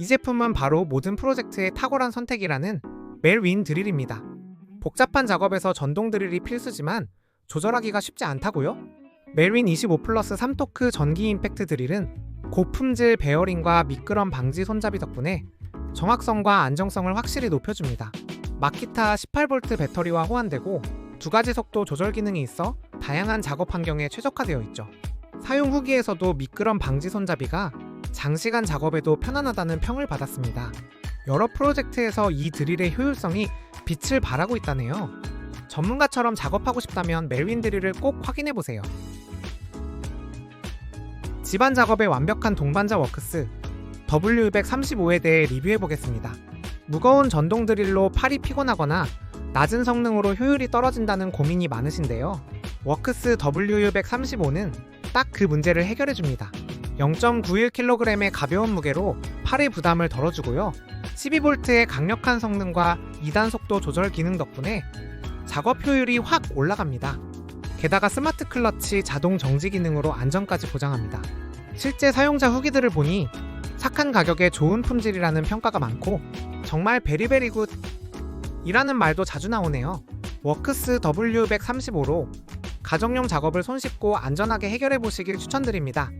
이 제품은 바로 모든 프로젝트의 탁월한 선택이라는 멜윈 드릴입니다. 복잡한 작업에서 전동 드릴이 필수지만 조절하기가 쉽지 않다고요? 멜윈 25 플러스 3토크 전기 임팩트 드릴은 고품질 베어링과 미끄럼 방지 손잡이 덕분에 정확성과 안정성을 확실히 높여줍니다. 마키타 18V 배터리와 호환되고 두 가지 속도 조절 기능이 있어 다양한 작업 환경에 최적화되어 있죠. 사용 후기에서도 미끄럼 방지 손잡이가 장시간 작업에도 편안하다는 평을 받았습니다. 여러 프로젝트에서 이 드릴의 효율성이 빛을 발하고 있다네요. 전문가처럼 작업하고 싶다면 멜윈 드릴을 꼭 확인해 보세요. 집안 작업의 완벽한 동반자 워크스 W235에 대해 리뷰해 보겠습니다. 무거운 전동 드릴로 팔이 피곤하거나 낮은 성능으로 효율이 떨어진다는 고민이 많으신데요. 워크스 W235는 딱 그 문제를 해결해 줍니다. 0.91kg의 가벼운 무게로 팔의 부담을 덜어주고요. 12V의 강력한 성능과 2단 속도 조절 기능 덕분에 작업 효율이 확 올라갑니다. 게다가 스마트 클러치 자동 정지 기능으로 안전까지 보장합니다. 실제 사용자 후기들을 보니 착한 가격에 좋은 품질이라는 평가가 많고 정말 베리베리 굿 이라는 말도 자주 나오네요. 워크스 W135로 가정용 작업을 손쉽고 안전하게 해결해 보시길 추천드립니다.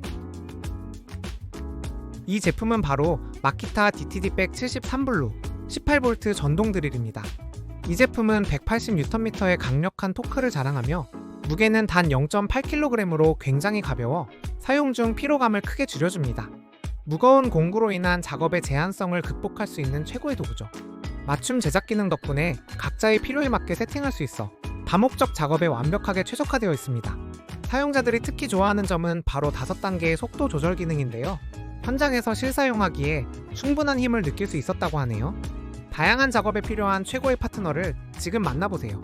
이 제품은 바로 마키타 DTD백 73블루 18V 전동 드릴입니다. 이 제품은 180Nm의 강력한 토크를 자랑하며 무게는 단 0.8kg으로 굉장히 가벼워 사용 중 피로감을 크게 줄여줍니다. 무거운 공구로 인한 작업의 제한성을 극복할 수 있는 최고의 도구죠. 맞춤 제작 기능 덕분에 각자의 필요에 맞게 세팅할 수 있어 다목적 작업에 완벽하게 최적화되어 있습니다. 사용자들이 특히 좋아하는 점은 바로 5단계의 속도 조절 기능인데요. 현장에서 실사용하기에 충분한 힘을 느낄 수 있었다고 하네요. 다양한 작업에 필요한 최고의 파트너를 지금 만나보세요.